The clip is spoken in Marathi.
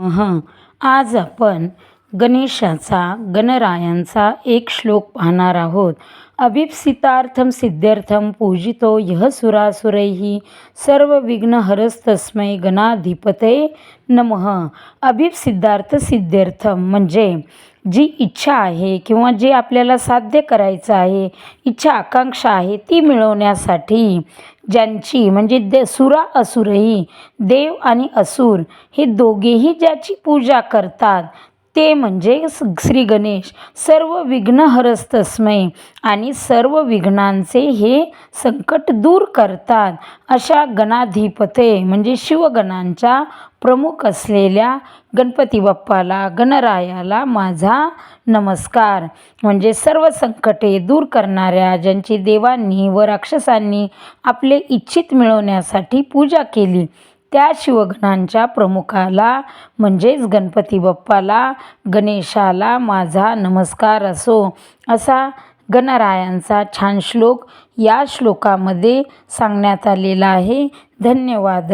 हां आज आपण गणेशाचा गणरायांचा एक श्लोक पाहणार आहोत. अभिप्सितार्थम सिद्ध्यर्थम पूजितो यः सुरासुरैः सर्व विघ्न हरस्तस्मै गणाधिपते नमः. अभिप्सिद्धार्थ सिद्ध्यर्थम म्हणजे जी इच्छा आहे किंवा जे आपल्याला साध्य करायचं आहे इच्छा आकांक्षा आहे ती मिळवण्यासाठी ज्यांची म्हणजे दे सुरा असुरही देव आणि असुर हे दोघेही ज्याची पूजा करतात ते म्हणजे स- श्री गणेश. सर्व विघ्नहरस्तस्मै आणि सर्व विघ्नांचे हे संकट दूर करतात. अशा गणाधिपते म्हणजे शिवगणांच्या प्रमुख असलेल्या गणपती बाप्पाला गणरायाला माझा नमस्कार. म्हणजे सर्व संकटे दूर करणाऱ्या ज्यांची देवांनी व राक्षसांनी आपले इच्छित मिळवण्यासाठी पूजा केली त्या शिवगणांच्या प्रमुखाला म्हणजेच गणपती बाप्पाला गणेशाला माझा नमस्कार असो असा गणरायांचा छान श्लोक या श्लोकामध्ये सांगण्यात आलेला आहे. धन्यवाद.